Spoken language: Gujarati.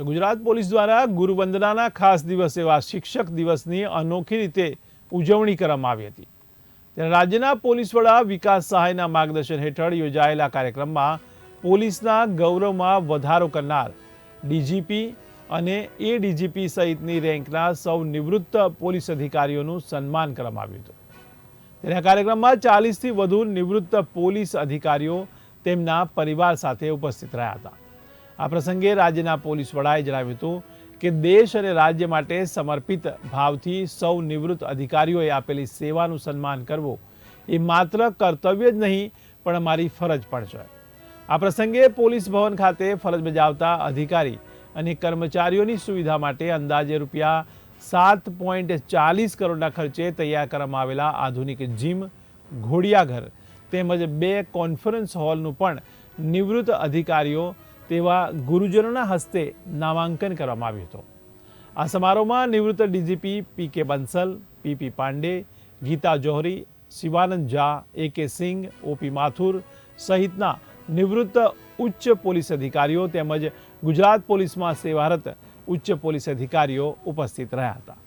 તો ગુજરાત પોલીસ દ્વારા ગુરુવંદનાના ખાસ દિવસ એવા શિક્ષક દિવસની અનોખી રીતે ઉજવણી કરવામાં આવી હતી. ત્યારે રાજ્યના પોલીસ વડા વિકાસ સહાયના માર્ગદર્શન હેઠળ યોજાયેલા કાર્યક્રમમાં પોલીસના ગૌરવમાં વધારો કરનાર ડીજીપી અને એ ડીજીપી સહિતની રેન્કના સૌ નિવૃત્ત પોલીસ અધિકારીઓનું સન્માન કરવામાં આવ્યું હતું. તેના કાર્યક્રમમાં ચાલીસથી વધુ નિવૃત્ત પોલીસ અધિકારીઓ તેમના પરિવાર સાથે ઉપસ્થિત રહ્યા હતા. આ પ્રસંગે રાજ્યના પોલીસ વડાએ જણાવ્યું હતું કે દેશ અને રાજ્ય માટે સમર્પિત ભાવથી સૌ નિવૃત્ત અધિકારીઓએ આપેલી સેવાનું સન્માન કરવું એ માત્ર કર્તવ્ય જ નહીં, પણ અમારી ફરજ પણ છે. આ પ્રસંગે પોલીસ ભવન ખાતે ફરજ બજાવતા અધિકારી અને કર્મચારીઓની સુવિધા માટે અંદાજે રૂપિયા સાત પોઈન્ટ ચાલીસ કરોડના ખર્ચે તૈયાર કરવામાં આવેલા આધુનિક જીમ, ઘોડિયાઘર તેમજ બે કોન્ફરન્સ હોલનું પણ નિવૃત્ત અધિકારીઓ તેવા ગુરુજનોના હસ્તે નામાંકન કરવામાં આવ્યું હતું. આ સમારોહમાં નિવૃત્ત DGP P K Bansal PP Pandey, Geeta Johri, Shivanand Jha, A K Singh OP Mathur સહિતના નિવૃત્ત ઉચ્ચ પોલીસ અધિકારીઓ તેમજ ગુજરાત પોલીસમાં સેવારત ઉચ્ચ પોલીસ અધિકારીઓ ઉપસ્થિત રહ્યા હતા.